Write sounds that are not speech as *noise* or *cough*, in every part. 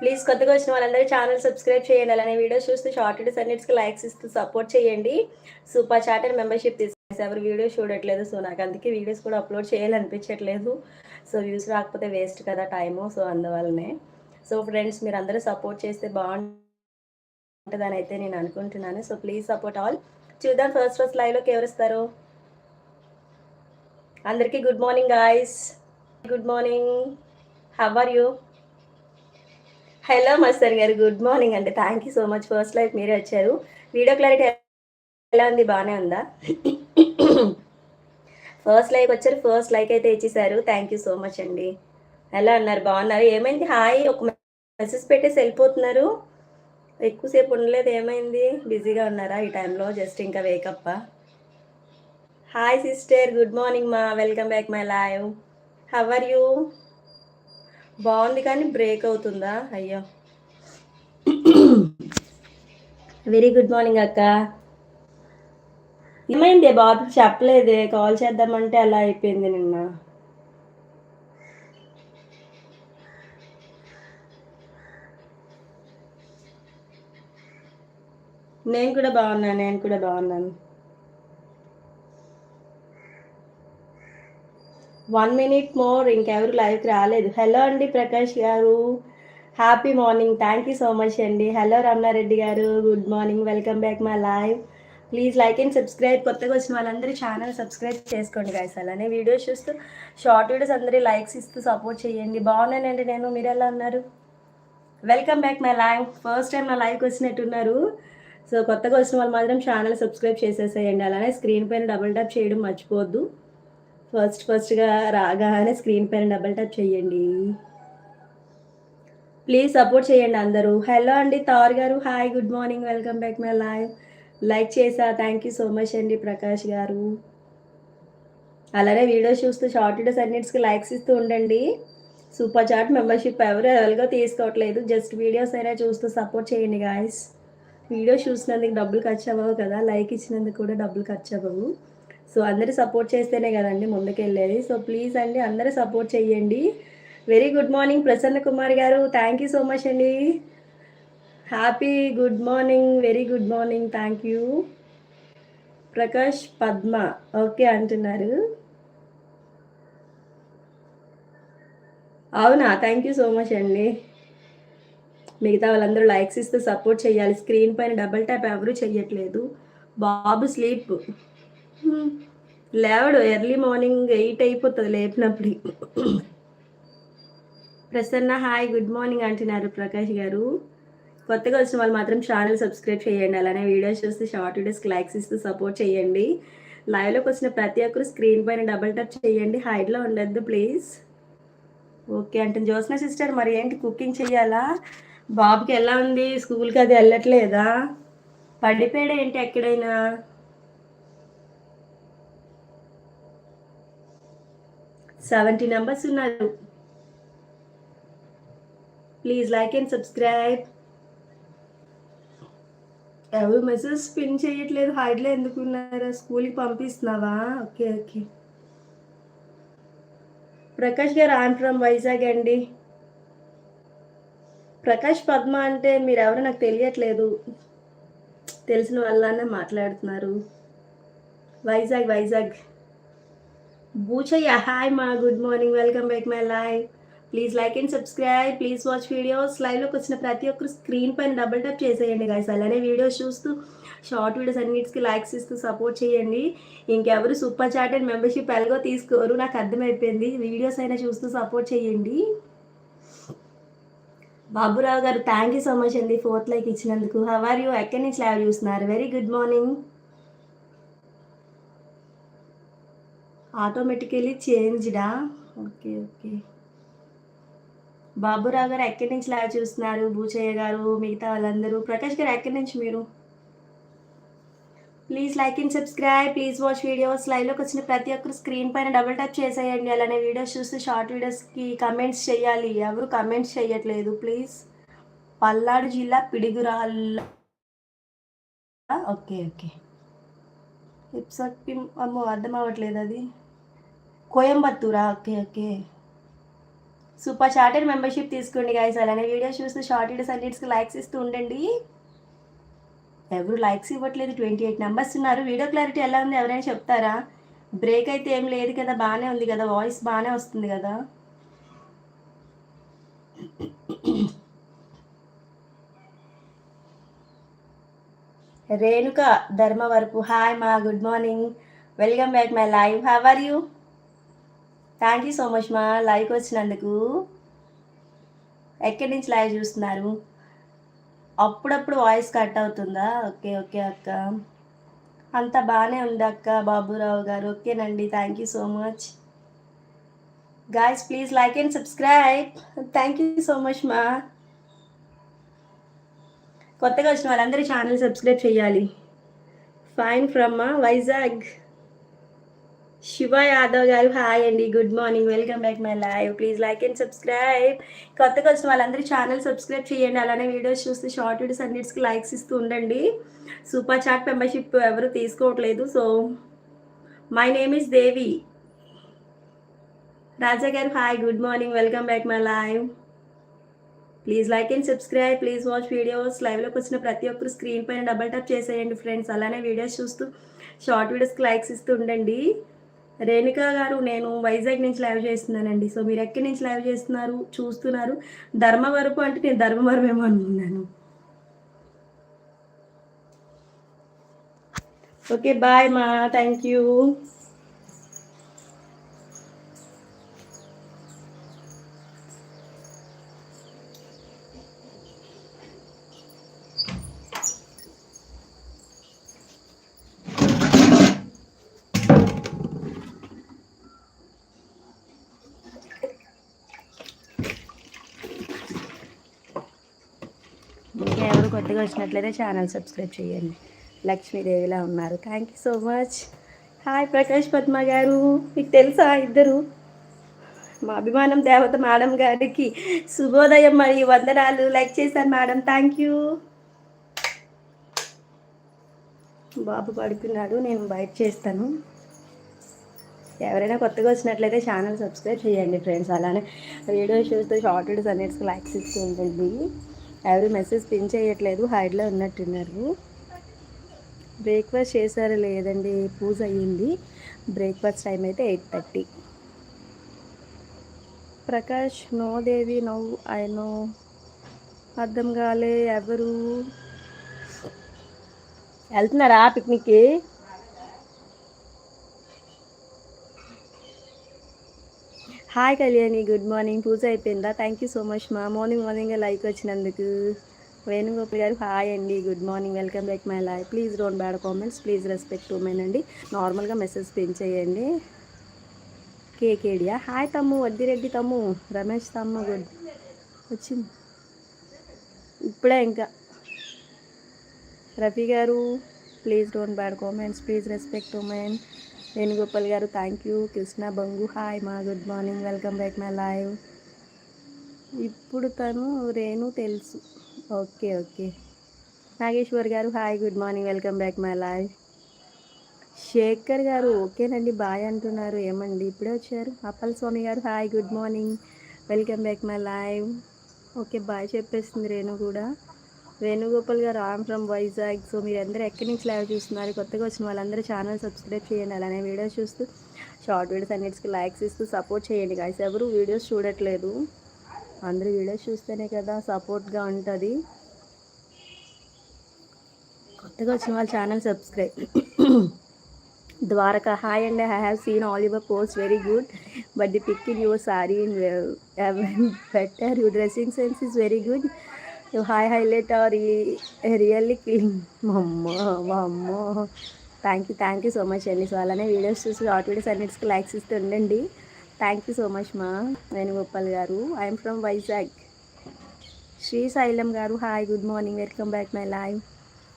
Please కొత్తగా వచ్చిన వాళ్ళందరూ ఛానల్ సబ్స్క్రైబ్ చేయండి. అలానే వీడియోస్ చూస్తూ షార్ట్ వీడియోస్ అన్నిటికి లైక్స్ ఇస్తూ సపోర్ట్ చేయండి. సూపర్ చాట్ అండ్ మెంబర్షిప్ తీసేసి ఎవరు వీడియో చూడట్లేదు సో నాకు అందుకే వీడియోస్ కూడా అప్లోడ్ చేయాలనిపించట్లేదు. సో వ్యూస్ రాకపోతే వేస్ట్ కదా టైము సో అందువల్లనే. సో ఫ్రెండ్స్ మీరు అందరూ సపోర్ట్ చేస్తే బాగుంటుందని అయితే నేను అనుకుంటున్నాను. సో ప్లీజ్ సపోర్ట్ ఆల్ చూద్దాం ఫస్ట్ ఫస్ట్ లైవ్లోకి ఎవరు ఇస్తారు అందరికీ good morning guys good morning how are you hello muster గారు గుడ్ మార్నింగ్ అండి. Thank you so much first live మీరే వచ్చారు. వీడియో క్లారిటీ ఎలా ఉంది? బాగానే ఉందా? ఫస్ట్ లైక్ వచ్చారు. ఫస్ట్ లైక్ అయితే ఇచ్చేసారు. థ్యాంక్ యూ సో మచ్ అండి. ఎలా ఉన్నారు? బాగున్నారు? ఏమైంది? హాయ్ ఒక మెసేజ్ పెట్టేసి వెళ్ళిపోతున్నారు. ఎక్కువసేపు ఉండలేదు. ఏమైంది? బిజీగా ఉన్నారా? ఈ టైంలో జస్ట్ ఇంకా వేకప్ప హాయ్ సిస్టర్ గుడ్ మార్నింగ్ మా welcome back my live how are you బాగుంది కానీ బ్రేక్ అవుతుందా? అయ్యో. వెరీ గుడ్ మార్నింగ్ అక్క. ఏమైంది? బాబు చెప్పలేదే. కాల్ చేద్దామంటే అలా అయిపోయింది నిన్న. నేను కూడా బాగున్నాను నేను కూడా బాగున్నాను. వన్ మినిట్ మోర్ ఇంకెవరు లైవ్కి రాలేదు. హలో అండి ప్రకాష్ గారు. Happy morning thank you so much అండి. హలో రమణారెడ్డి గారు. Good morning welcome back my live please like and subscribe కొత్తగా వచ్చిన వాళ్ళందరూ ఛానల్ సబ్స్క్రైబ్ చేసుకోండి గాయస్ అలానే వీడియోస్ చూస్తూ షార్ట్ వీడియోస్ అందరూ లైక్స్ ఇస్తూ సపోర్ట్ చేయండి. బాగున్నానండి నేను. మీరు ఎలా ఉన్నారు? Welcome back my live first time నా లైవ్కి వచ్చినట్టున్నారు. సో కొత్తగా వచ్చిన వాళ్ళు మాత్రం ఛానల్ సబ్స్క్రైబ్ చేసేసేయండి. అలానే స్క్రీన్ పైన డబుల్ ట్యాప్ చేయడం మర్చిపోవద్దు. ఫస్ట్ ఫస్ట్గా రాగానే స్క్రీన్ పైన డబుల్ టచ్ చేయండి ప్లీజ్ సపోర్ట్ చేయండి అందరూ. హలో అండి తార్ గారు. Hi good morning welcome back my live like చేసా. థ్యాంక్ యూ సో మచ్ అండి ప్రకాష్ గారు. అలానే వీడియోస్ చూస్తూ షార్ట్ వీడియోస్ అన్నిటికి లైక్స్ ఇస్తూ ఉండండి. సూపర్ చాట్ మెంబర్షిప్ ఎవరు ఎవరిగా తీసుకోవట్లేదు. జస్ట్ వీడియోస్ అయినా చూస్తూ సపోర్ట్ చేయండి గాయస్ వీడియో చూసినందుకు డబ్బులు ఖర్చు అవ్వవు కదా. లైక్ ఇచ్చినందుకు కూడా డబ్బులు ఖర్చు అవ్వవు. సో అందరూ సపోర్ట్ చేస్తేనే కదండి ముందుకెళ్ళేది. సో ప్లీజ్ అండి అందరూ సపోర్ట్ చేయండి very good morning Prasanna Kumar గారు. థ్యాంక్ యూ సో మచ్ అండి. Happy good morning very good morning thank you Prakash Padma okay అంటున్నారు. అవునా? థ్యాంక్ యూ సో మచ్ అండి. మిగతా వాళ్ళందరూ లైక్స్ ఇస్తూ సపోర్ట్ చేయాలి స్క్రీన్ పైన డబుల్ ట్యాప్ ఎవరు చెయ్యట్లేదు. బాబు స్లీప్ లేవడు ఎర్లీ మార్నింగ్ ఎయిట్ అయిపోతుంది లేపినప్పుడు. ప్రసన్న హాయ్ గుడ్ మార్నింగ్ అంటున్నారు ప్రకాష్ గారు. కొత్తగా వచ్చిన వాళ్ళు మాత్రం ఛానల్ సబ్స్క్రైబ్ చేయండి. అలానే వీడియోస్ చూస్తే షార్ట్ వీడియోస్కి లైక్స్ ఇస్తూ సపోర్ట్ చేయండి. లైవ్లోకి వచ్చిన ప్రతి ఒక్కరు స్క్రీన్ పైన డబుల్ టచ్ చేయండి. హైట్లో ఉండద్దు ప్లీజ్ ఓకే అంటే జోస్నా సిస్టర్ మరి ఏంటి కుకింగ్ చెయ్యాలా బాబుకి ఎలా ఉంది? స్కూల్కి అది వెళ్ళట్లేదా? పడిపోయాడా ఏంటి ఎక్కడైనా? సెవెంటీ నెంబర్స్ ఉన్నారు. Please like and subscribe. ఎవరు మెసేజ్ పిన్ చేయట్లేదు హైడ్లో ఎందుకు ఉన్నారా? స్కూల్కి పంపిస్తున్నావా? Okay okay. ప్రకాష్ గారు ఆన్ ఫ్రమ్ వైజాగ్ అండి. ప్రకాష్ పద్మ అంటే మీరు ఎవరో నాకు తెలియట్లేదు. తెలిసిన వాళ్ళనే మాట్లాడుతున్నారు. వైజాగ్ వైజాగ్ బూచయ్య హాయ్ మా good morning welcome back my live please like and subscribe please watch videos లైవ్లోకి వచ్చిన ప్రతి ఒక్కరు స్క్రీన్ పైన డబుల్ టప్ చేసేయండి గాయస్ అలానే వీడియోస్ చూస్తూ షార్ట్ వీడియోస్ అన్నిటికి లైక్స్ ఇస్తూ సపోర్ట్ చేయండి. ఇంకెవరు సూపర్ చాట్ అండ్ మెంబర్షిప్ ఎలాగో తీసుకోరు నాకు అర్థమైపోయింది. వీడియోస్ అయినా చూస్తూ సపోర్ట్ చేయండి. బాబురావు గారు థ్యాంక్ యూ సో మచ్ అండి ఫోర్త్ లైక్ ఇచ్చినందుకు. హవర్ యూ ఎక్కడి నుంచి లైవ్ చూస్తున్నారు? Very good morning automatically చేంజ్డా? Okay okay. Baburao గారు ఎక్కడి నుంచి లాగా చూస్తున్నారు? భూచయ్య గారు మిగతా వాళ్ళందరూ? ప్రకాష్ గారు ఎక్కడి నుంచి మీరు? Please like and subscribe. Please watch videos. లైవ్లోకి వచ్చిన ప్రతి ఒక్కరు స్క్రీన్ పైన డబుల్ టచ్ చేసేయండి. అలానే వీడియోస్ చూస్తే షార్ట్ వీడియోస్కి కమెంట్స్ చేయాలి. ఎవరు కమెంట్స్ చేయట్లేదు. ప్లీజ్. పల్నాడు జిల్లా పిడిగురాళ్ళ. Okay okay. ఎపిసోడ్ అమ్మో అర్థం అవ్వట్లేదు అది. కోయంబత్తూరా? Okay okay. సూపర్. షార్టెడ్ మెంబర్షిప్ తీసుకోండి గాయస్ అలానే వీడియోస్ చూస్తూ షార్ట్ వీడియోస్ అన్నిటికి లైక్స్ ఇస్తూ ఉండండి. ఎవరు లైక్స్ ఇవ్వట్లేదు. ట్వంటీ ఎయిట్ నెంబర్స్ ఉన్నారు. వీడియో క్లారిటీ ఎలా ఉంది? ఎవరైనా చెప్తారా? బ్రేక్ అయితే ఏం లేదు కదా బాగానే ఉంది కదా. వాయిస్ బాగానే వస్తుంది కదా. రేణుక ధర్మవరపు. హాయ్ మా good morning welcome back my live how are you thank you so much మా లైక్ వచ్చినందుకు. ఎక్కడి నుంచి లైవ్ చూస్తున్నారు? అప్పుడప్పుడు వాయిస్ కట్ అవుతుందా? ఓకే ఓకే అక్క. అంతా బాగానే ఉంది అక్క బాబురావు గారు. ఓకేనండి thank you so much guys please like and subscribe thank you so much మా కొత్తగా వచ్చిన వాళ్ళందరూ ఛానల్ సబ్స్క్రైబ్ చేయాలి. ఫైన్ ఫ్రమ్ వైజాగ్ శివ యాదవ్ గారు హాయ్ అండి good morning welcome back my live. Please like and subscribe. కొత్తగా వచ్చిన వాళ్ళందరూ ఛానల్ సబ్స్క్రైబ్ చేయండి అలానే వీడియోస్ చూస్తే షార్ట్ వీడియోస్ అన్నిటికి లైక్స్ ఇస్తూ ఉండండి. సూపర్ చాట్ మెంబర్షిప్ ఎవరు తీసుకోవట్లేదు so my name is Devi. Raja గారు hi good morning welcome back my live. Please like and subscribe please watch videos. లైవ్లోకి వచ్చిన ప్రతి ఒక్కరు స్క్రీన్ పైన డబల్ టప్ చేసేయండి ఫ్రెండ్స్ అలానే వీడియోస్ చూస్తూ షార్ట్ వీడియోస్కి లైక్స్ ఇస్తూ ఉండండి. రేణుకా గారు నేను వైజాగ్ నుంచి లైవ్ చేస్తున్నానండి. సో మీరు ఎక్కడి నుంచి లైవ్ చేస్తున్నారు? చూస్తున్నారు. ధర్మవరపు అంటే నేను ధర్మవరం ఏమో అనుకున్నాను. ఓకే బాయ్ మా. థ్యాంక్ యూ ఇంకా ఎవరు కొత్తగా వచ్చినట్లయితే ఛానల్ సబ్స్క్రైబ్ చేయండి. లక్ష్మీదేవిలా ఉన్నారు. Thank you so much hi Prakash Padma గారు. మీకు తెలుసా ఇద్దరు? మా అభిమానం దేవత మేడం గారికి శుభోదయం మరియు వందనాలు. లైక్ చేశాను మేడం. థ్యాంక్ యూ బాబు పడుకున్నాడు. నేను బయట చేస్తాను. ఎవరైనా కొత్తగా వచ్చినట్లయితే ఛానల్ సబ్స్క్రైబ్ చేయండి ఫ్రెండ్స్. అలానే వీడియో షూస్తో షార్ట్ వీడియోస్ అన్నిటికి లైక్స్ ఇస్తూ ఉంటుంది ఎవరు మెసేజ్ పిన్ చేయట్లేదు హైడ్లో ఉన్నట్టున్నారు బ్రేక్ఫాస్ట్ చేశారు లేదండి పూజ అయ్యింది. బ్రేక్ఫాస్ట్ టైం అయితే eight thirty. Prakash no Devi no I no. అర్థం కాలే ఎవరు. వెళ్తున్నారా పిక్నిక్కి? Hi Kalyani good morning puja అయిపోయిందా? థ్యాంక్ యూ సో మచ్ మా మార్నింగ్ మార్నింగ్ లైక్ వచ్చినందుకు. వేణుగోపాల్ గారు హాయ్ అండి. Good morning welcome back my life please don't bad comments please respect women అండి. నార్మల్గా మెసేజ్ పిన్ చేయండి. కేకేడియా హాయ్ తమ్ము. వద్దిరెడ్డి తమ్ము. రమేష్ తమ్ము. గుడ్ వచ్చింది. ఇప్పుడే ఇంకా. Rafi garu please don't bad comments please respect women Venugopal garu. Thank you Krishna బంగు. Hi మా good morning welcome back my live ఇప్పుడు తను రేణు తెలుసు. Okay okay Nageshwar garu hi good morning welcome back my live Shekhar garu ఓకేనండి bye అంటున్నారు. ఏమండి ఇప్పుడే వచ్చారు? Appal Swamy garu hi good morning welcome back my live okay bye చెప్పేస్తుంది రేణు కూడా. వేణుగోపాల్ గారు ఆమ్ ఫ్రమ్ వైజాగ్ సో మీరు అందరూ ఎక్కడి నుంచి లైవ్ చూస్తున్నారు? కొత్తగా వచ్చిన వాళ్ళందరూ ఛానల్ సబ్స్క్రైబ్ చేయండి. అలానే వీడియోస్ చూస్తూ షార్ట్ వీడియోస్ అన్నిటికీ లైక్స్ ఇస్తూ సపోర్ట్ చేయండి గాయస్ ఎవరు వీడియోస్ చూడట్లేదు. అందరూ వీడియోస్ చూస్తేనే కదా సపోర్ట్గా ఉంటుంది. కొత్తగా వచ్చిన వాళ్ళ channel subscribe *coughs* Dwaraka hi and I have seen all your post very good but the pic in your sari in better your dressing sense is very good hi highlight are really killing అమ్మో అమ్మో thank you thank you so much అండి so అలానే videos చూసి short videos అన్నిటికి likes ఇస్తూ ఉండండి. Thank you so much మా వేణుగోపాల్ గారు. I'm from Vizag Srisailam garu hi good morning welcome back my live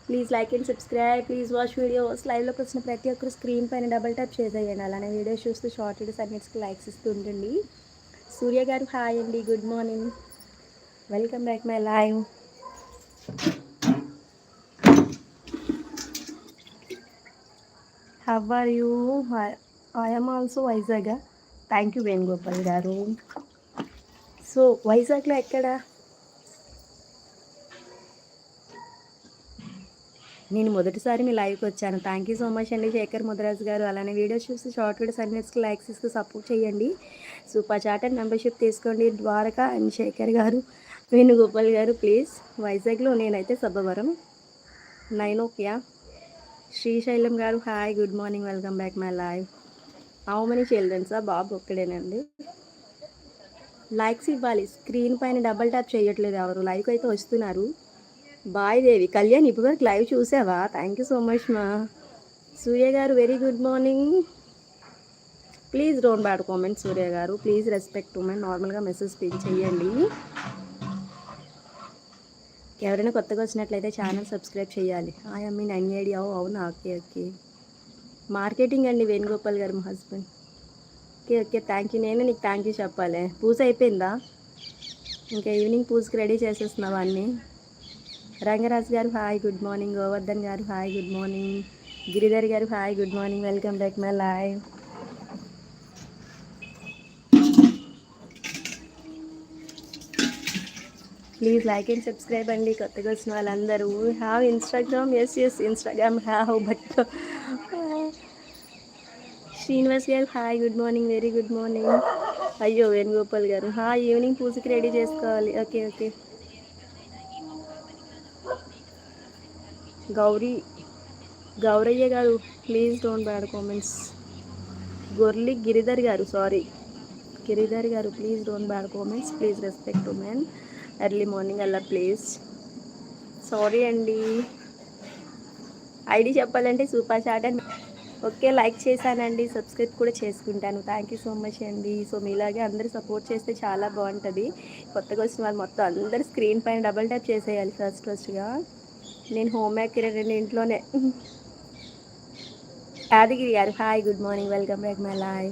please like and subscribe please watch videos లైవ్లోకి వచ్చిన ప్రతి ఒక్కరు స్క్రీన్ పైన డబల్ ట్యాప్ చేసేయండి. అలానే వీడియోస్ చూస్తూ షార్ట్ వీడియోస్ అన్నిటికి లైక్స్ ఇస్తూ ఉండండి. సూర్య గారు హాయ్ అండి. Good morning welcome back my live how are you I'm also Vizag thank you Venugopal garu. So వైజాగ్లో ఎక్కడ? నేను మొదటిసారి మీ లైవ్కి వచ్చాను. థ్యాంక్ యూ సో మచ్ అండి శేఖర్ ముద్రాజ్ గారు. అలానే వీడియోస్ చూసి షార్ట్ వీడియోస్ అన్నిటికి లైక్స్ ఇస్తూ సపోర్ట్ చేయండి. సూపర్ చాట్ అండ్ మెంబర్షిప్ తీసుకోండి. ద్వారకా అండ్ శేఖర్ గారు. వేణుగోపాల్ గారు ప్లీజ్ వైజాగ్లో నేనైతే సబ్బవరం. నైన్ ఓకే శ్రీశైలం గారు hi good morning welcome back my live how many చిల్డ్రన్సా బాబు ఒక్కడేనండి. లైక్స్ ఇవ్వాలి. స్క్రీన్ పైన డబల్ ట్యాప్ చేయట్లేదు ఎవరు. లైక్ అయితే వస్తున్నారు. బాయ్ దేవి కళ్యాణ్ ఇప్పుడు వరకు లైవ్ చూసావా? థ్యాంక్ యూ సో మచ్ మా Surya garu very good morning please don't bad comment Surya garu. Please respect women నార్మల్గా మెసేజ్ పిన్ చేయండి. ఎవరైనా కొత్తగా వచ్చినట్లయితే ఛానల్ సబ్స్క్రైబ్ చేయాలి. ఐ మీ నైన్ ఐడియా అవునా? Okay okay. మార్కెటింగ్ అండి వేణుగోపాల్ గారు మా husband. Okay okay thank you. నేను నీకు థ్యాంక్ యూ చెప్పాలి. పూజ అయిపోయిందా? ఇంకా ఈవినింగ్ పూజకి రెడీ చేసేస్తున్నావా అన్నీ? రంగరాజ్ గారు హాయ్ గుడ్ మార్నింగ్. గోవర్ధన్ గారు hi good morning. Giridhar garu hi good morning. Welcome back my live. Please like and subscribe అండి. కొత్తగా వచ్చిన వాళ్ళందరూ. Have Instagram yes yes Instagram have but Srinivas garu hi good morning very good morning అయ్యో వేణుగోపాల్ గారు. Hi evening పూజకి ready చేసుకోవాలి. Okay okay Gauri Gowraiah garu please don't bad comments Gorli Giridhar garu sorry Giridhar garu please don't bad comments please respect women early morning అలా please sorry అండి. ID చెప్పాలంటే super chat and okay like చేశానండి subscribe కూడా చేసుకుంటాను. Thank you so much అండి. So మీలాగే అందరూ support చేస్తే చాలా బాగుంటుంది. కొత్తగా వచ్చిన వాళ్ళు మొత్తం అందరు స్క్రీన్ పైన డబల్ ట్యాప్ చేసేయాలి ఫస్ట్ ఫస్ట్గా. నేను హోమ్ మేకర్ ఇంట్లోనే. Yadagiri garu hi good morning. Welcome back my live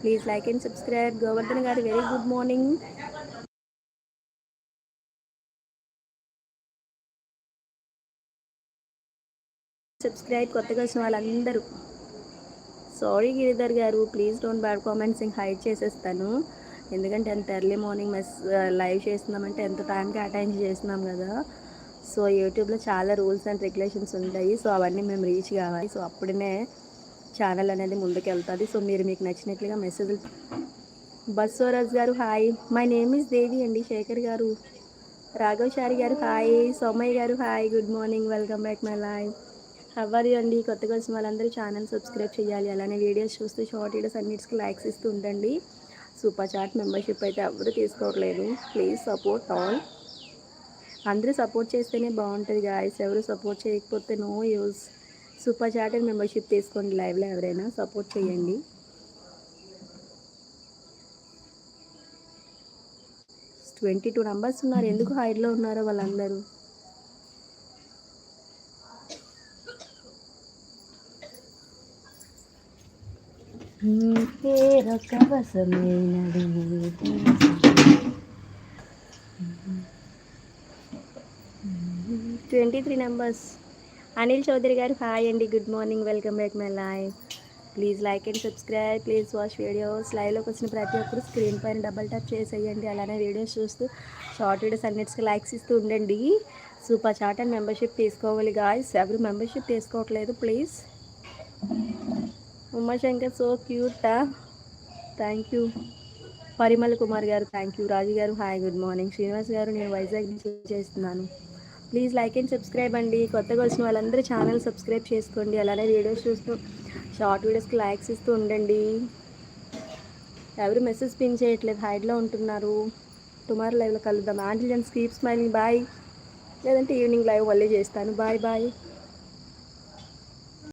please like and subscribe. Govardhan garu very good morning. Subscribe కొత్తగా వచ్చిన వాళ్ళందరూ. Sorry Giridhar garu please don't bad comments ఇంక hide చేసేస్తాను. ఎందుకంటే అంత ఎర్లీ మార్నింగ్ మెస్ లైవ్ చేస్తున్నామంటే ఎంత టైంకి అటెండ్ చేస్తున్నాం కదా. సో యూట్యూబ్లో చాలా రూల్స్ అండ్ రెగ్యులేషన్స్ ఉంటాయి. సో అవన్నీ మేము రీచ్ కావాలి. సో అప్పుడనే ఛానల్ అనేది ముందుకు వెళ్తుంది సో మీరు మీకు నచ్చినట్లుగా మెసేజ్లు Basavaraj garu hi my name is Devi అండి Shekhar garu. Raghav Shari garu hi Somaiah garu hi good morning welcome back my life అవ్వాలి అండి కొత్తగా వచ్చిన వాళ్ళందరూ ఛానల్ సబ్స్క్రైబ్ చేయాలి. అలానే వీడియోస్ చూస్తూ షార్ట్ వీడియోస్ అన్నిటికి లైక్స్ ఇస్తూ ఉండండి. సూపర్ చాట్ మెంబర్షిప్ అయితే ఎవరు తీసుకోవట్లేదు. ప్లీజ్ సపోర్ట్ ఆల్ అందరూ సపోర్ట్ చేస్తేనే బాగుంటుంది గాయస్ ఎవరు సపోర్ట్ చేయకపోతే no use super chat and membership తీసుకోండి లైవ్లో ఎవరైనా. సపోర్ట్ చేయండి. ట్వంటీ టూ నంబర్స్ ఉన్నారు. ఎందుకు హైడ్లో ఉన్నారో వాళ్ళందరూ? పేరొక వసమైనది twenty three numbers. Anil Chowdary garu hi అండి good morning welcome back my live. Please like and subscribe please watch videos. లైవ్లోకి వచ్చిన ప్రతి ఒక్కరు స్క్రీన్ పైన డబల్ ట్యాప్ చేసేయండి అలానే వీడియోస్ చూస్తూ షార్ట్ వీడియోస్ అన్నిటికీ లైక్స్ ఇస్తూ ఉండండి. సూపర్ చాట్ అండ్ మెంబర్షిప్ తీసుకోవాలి గాయస్. ఎవరు మెంబర్షిప్ తీసుకోవట్లేదు please. Umashankar so క్యూటా thank you Parimal Kumar garu thank you రాజు గారు హాయ్ గుడ్ మార్నింగ్ శ్రీనివాస్ గారు నేను వైజాగ్ నుంచి చేస్తున్నాను ప్లీజ్ లైక్ అండ్ సబ్స్క్రైబ్ అండి. కొత్తగా వచ్చిన వాళ్ళందరూ ఛానల్ సబ్స్క్రైబ్ చేసుకోండి. అలానే వీడియోస్ చూస్తూ షార్ట్ వీడియోస్కి లైక్స్ ఇస్తూ ఉండండి. ఎవరు మెసేజ్ పిన్ చేయట్లేదు హైడ్లో ఉంటున్నారు. టుమారో లైవ్లో కలుద్దాం. ఆంటీ జన్ స్కీప్ స్మైలింగ్ బాయ్ లేదంటే ఈవినింగ్ లైవ్ మళ్ళీ చేస్తాను. Bye bye